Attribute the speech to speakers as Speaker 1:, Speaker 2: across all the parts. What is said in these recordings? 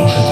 Speaker 1: Amen.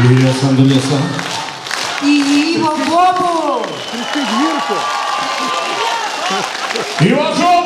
Speaker 2: Юлія Сандулєса.
Speaker 3: І Іва Бобу!
Speaker 1: Іважо!